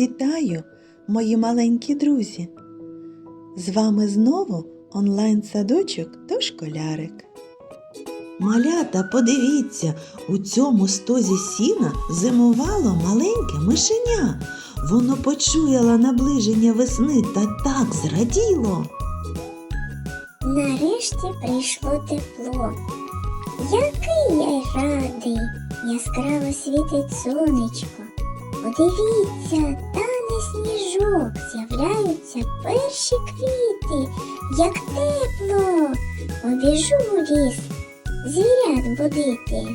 Вітаю, мої маленькі друзі! З вами знову онлайн-садочок Дошколярик. Малята, подивіться, у цьому стозі сіна зимувало маленьке мишеня. Воно почуяло наближення весни та так зраділо. Нарешті прийшло тепло. Який я радий, яскраво світить сонечко. Подивіться, тане сніжок, з'являються перші квіти, як тепло. Побіжу у ліс, звірят будити.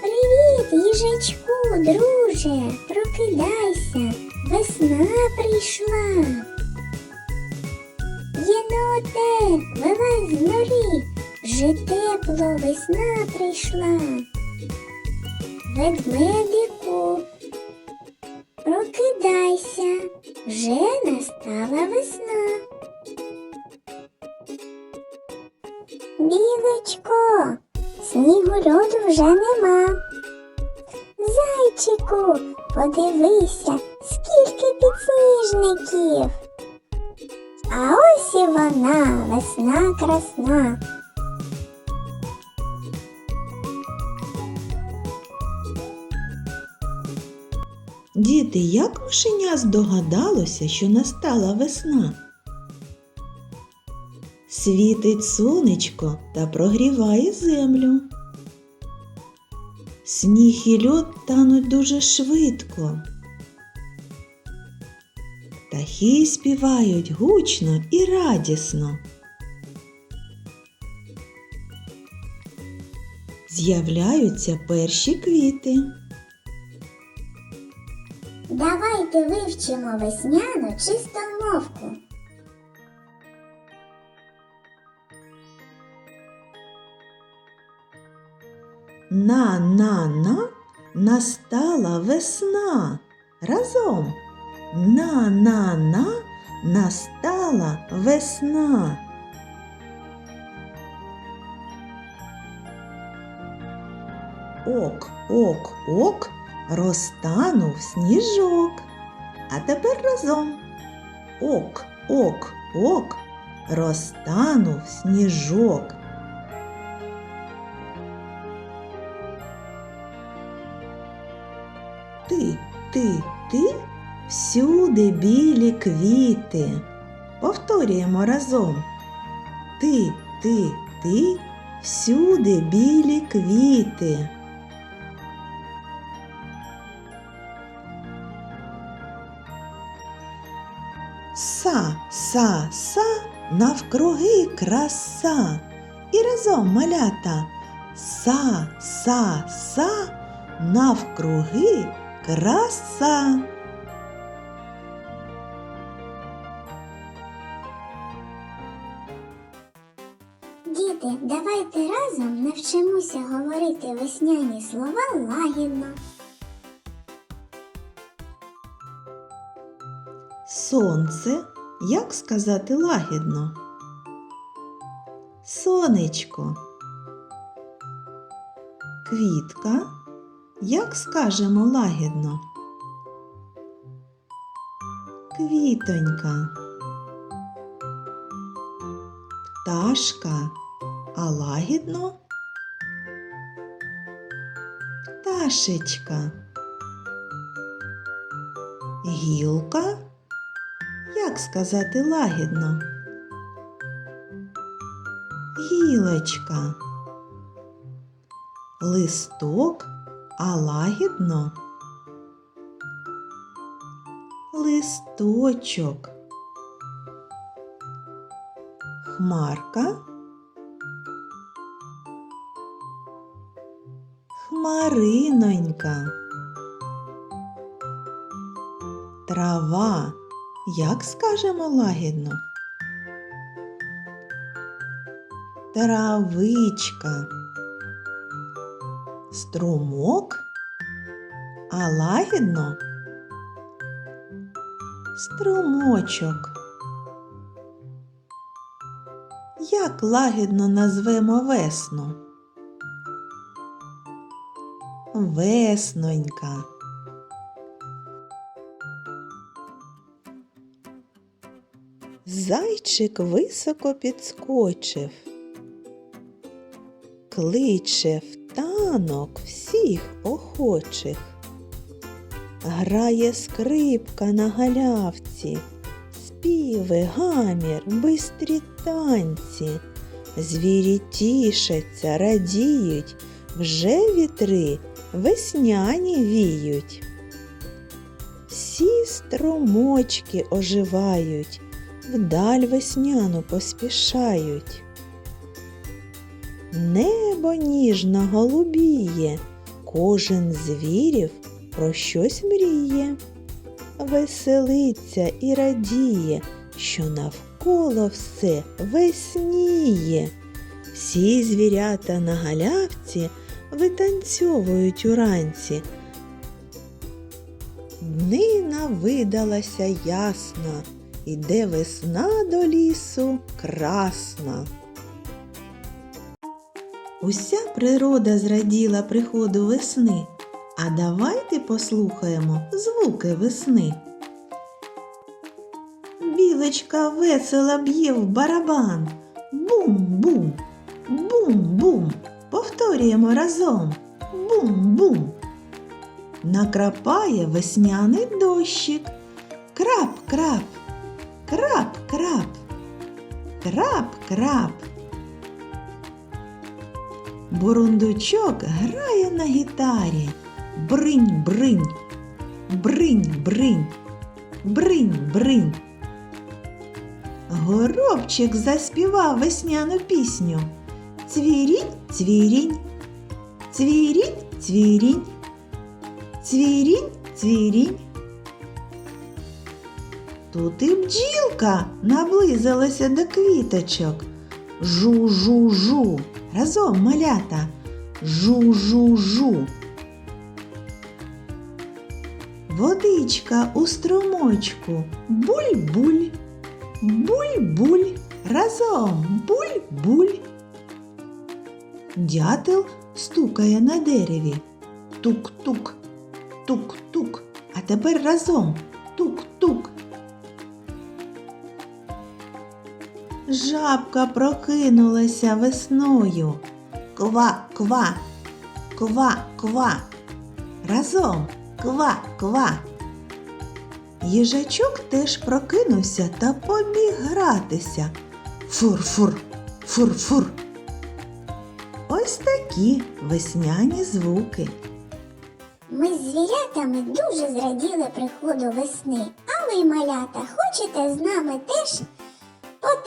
Привіт, їжачку, друже, прокидайся, весна прийшла. Єноте, вилазь з норі, вже тепло весна прийшла. Ведмедику, прокидайся, вже настала весна. Білочко, снігу льоду вже нема. Зайчику, подивися, скільки підсніжників. А ось і вона, весна красна. Діти, як мишеня здогадалося, що настала весна? Світить сонечко та прогріває землю. Сніг і льод тануть дуже швидко. Птахи співають гучно і радісно. З'являються перші квіти. Давайте вивчимо весняну чистомовку. На на на настала весна. Разом. На на на настала весна. Ок, ок, ок, розтанув сніжок. А тепер разом. Ок, ок, ок, розтанув сніжок. Ти, ти, ти, всюди білі квіти. Повторюємо разом. Ти, ти, ти, всюди білі квіти. Са, са, навкруги краса. І разом малята. Са, са, са, навкруги краса. Діти, давайте разом навчимося говорити весняні слова лагідно. Сонце, як сказати лагідно? Сонечко. Квітка, як скажемо лагідно? Квітонька. Пташка, а лагідно? Пташечка. Гілка. Як сказати лагідно? Гілочка. Листок, а лагідно? Листочок. Хмарка. Хмаринонька. Трава. Як скажемо лагідно? Травичка. Струмок, а лагідно струмочок. Як лагідно назвемо весну? Веснонька. Зайчик високо підскочив, кличе в танок всіх охочих. Грає скрипка на галявці, співи, гамір, бистрі танці. Звірі тішаться, радіють, вже вітри весняні віють. Всі струмочки оживають, вдаль весняну поспішають. Небо ніжно голубіє, кожен звірів про щось мріє, веселиться і радіє, що навколо все весніє. Всі звірята на галявці витанцьовують уранці. Днина видалася ясна, іде весна до лісу красна. Уся природа зраділа приходу весни, а давайте послухаємо звуки весни. Білочка весело б'є в барабан. Бум-бум, бум-бум. Повторюємо разом. Бум-бум. Накрапає весняний дощик. Крап-крап, крап-крап, крап-крап. Бурундучок грає на гітарі. Бринь-бринь, бринь-бринь, бринь-бринь. Горобчик заспівав весняну пісню. Цвірінь, цвірінь, цвірінь, цвірінь, цвірінь, цвірінь. Тут і бджілка наблизилася до квіточок. Жу-жу-жу. Разом малята. Жу-жу-жу. Водичка у струмочку. Буль-буль. Буль-буль. Разом. Буль-буль. Дятел стукає на дереві. Тук-тук. Тук-тук. А тепер разом. Тук-тук. Жабка прокинулася весною. Ква-ква, ква-ква. Разом ква-ква. Їжачок теж прокинувся та побіг гратися. Фур-фур, фур-фур. Ось такі весняні звуки. Ми з звірятами дуже зраділи приходу весни. А ви, малята, хочете з нами теж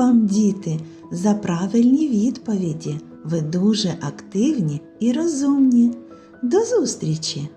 Вам, діти, за правильні відповіді. Ви дуже активні і розумні. До зустрічі!